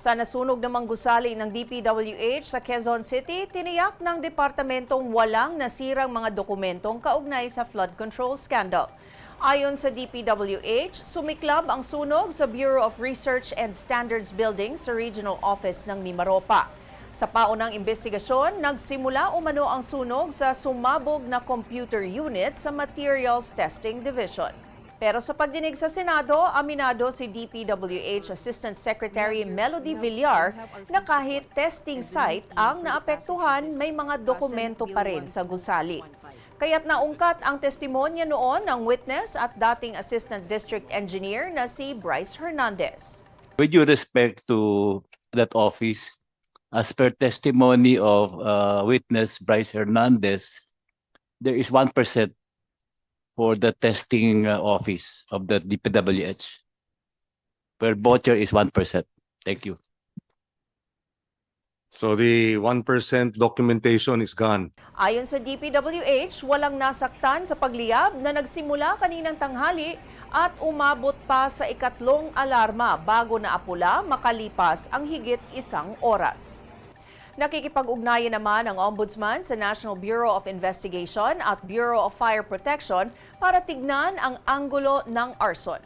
Sa nasunog namang gusali ng DPWH sa Quezon City, tiniyak ng departamentong walang nasirang mga dokumentong kaugnay sa flood control scandal. Ayon sa DPWH, sumiklab ang sunog sa Bureau of Research and Standards Building sa Regional Office ng Mimaropa. Sa paunang investigasyon, nagsimula umano ang sunog sa sumabog na computer unit sa Materials Testing Division. Pero sa pagdinig sa Senado, aminado si DPWH Assistant Secretary Melody Villar na kahit testing site ang naapektuhan, may mga dokumento pa rin sa gusali. Kaya't naungkat ang testimonya noon ng witness at dating Assistant District Engineer na si Bryce Hernandez. With due respect to that office, as per testimony of uh, witness Bryce Hernandez, there is 1% for the testing uh, office of the DPWH. Per voucher is 1%. Thank you. So the one percent documentation is gone. Ayon sa DPWH, walang nasaktan sa pagliyab na nagsimula kaninang tanghali at umabot pa sa ikatlong alarma bago na apula makalipas ang higit isang oras. Nakikipag-ugnayan naman ang Ombudsman sa National Bureau of Investigation at Bureau of Fire Protection para tignan ang anggulo ng arson.